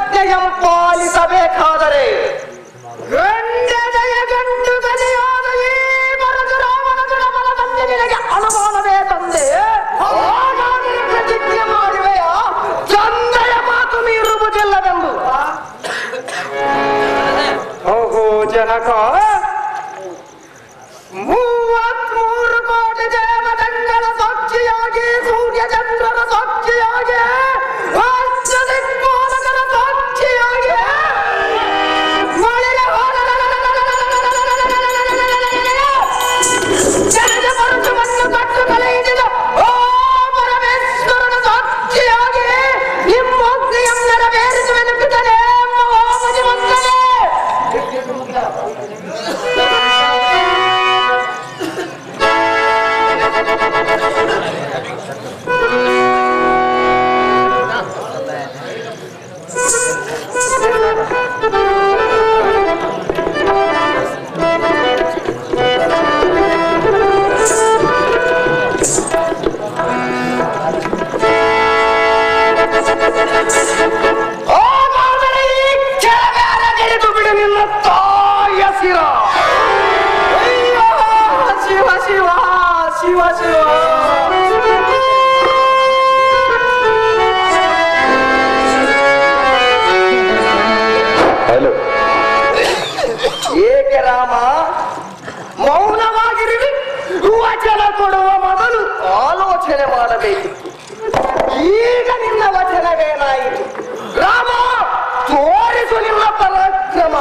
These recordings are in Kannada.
ಎನ್ನಜ್ಞೆಯಂ ಪಾಲಿಸಬೇಕಾದರೆ ನಿನಗೆ ಅನುಮಾನವೇ ತಂದೆ ಹಾಗಾದರೆ ಪ್ರತಿಜ್ಞೆ ಮಾಡುವೆಯ ತಂದೆಯ ಮಾತು ಮೀರುವುದಿಲ್ಲವೆಂದು ಓಹೋ ಜನಕ 시와 시와 시와 시와 ಆಲೋಚನೆ ಮಾಡಬೇಕಿತ್ತು ಈಗ ನಿನ್ನ ವಚನವೇನಾಯಿತು? ರಾಮ, ತೋರಿಸು ನಿನ್ನ ಪರಾಕ್ರಮ.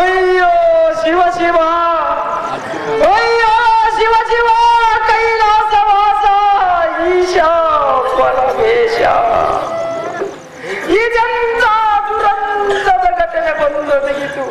ಅಯ್ಯೋ, ಶಿವ ಶಿವ. ಅಯ್ಯೋ, ಶಿವ ಶಿವ ಕೈಲಾಸವಾಸ ಈಶಾ, ಪರಮೇಶ. ಇದೆಂತ ದುರಂತದ ಘಟನೆ ಬಂದೊದಗಿತು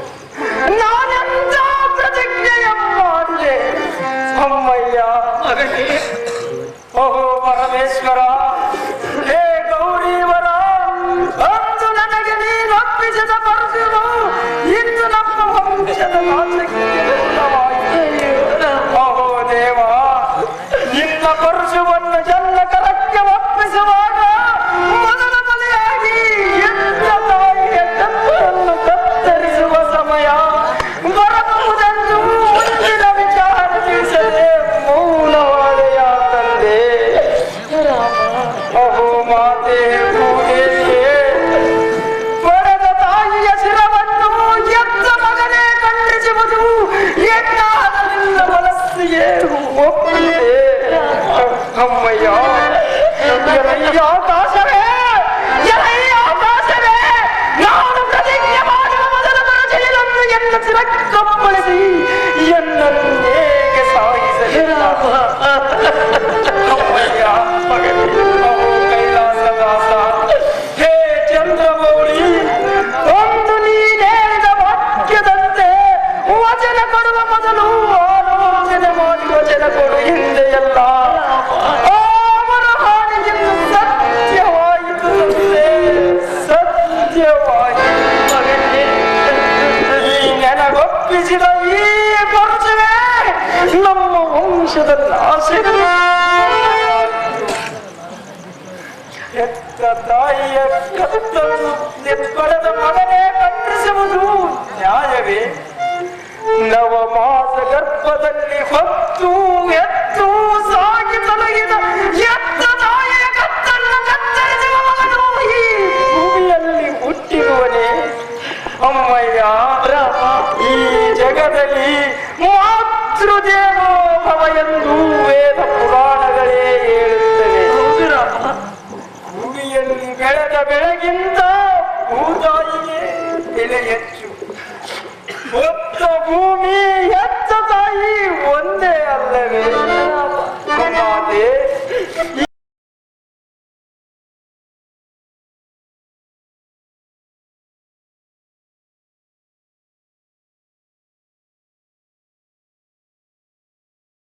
Hello? ನೆನಗೊಪ್ಪಿಸಿದ ಈ ಪರಚುವೆ ನಮ್ಮ ವಂಶದ ನಾಶಕ ಎತ್ತ ತಾಯಿಯ ಕತ್ತನ್ನು ಪಡೆದ ಮಗನೇ ಖಂಡಿಸುವುದು ನ್ಯಾಯವೇ. ನವ ಮಾಸ ಗರ್ಭದಲ್ಲಿ ಹೊತ್ತು ಎತ್ತು ಜಗದಲ್ಲಿ ಮಾತೃದೇವೋ ಭವ ಎಂದು ವೇದ ಪುರಾಣಗಳೇ ಹೇಳುತ್ತವೆ. ಭೂಮಿಯಲ್ಲಿ ಬೆಳೆದ ಬೆಳಗಿಂತ ಭೂತಾಯಿಗೆ ಬೆಲೆ ಹೆಚ್ಚು. ಭೂಮಿ ಹೆತ್ತ ತಾಯಿ ಒಂದೇ ಅಲ್ಲವೇ?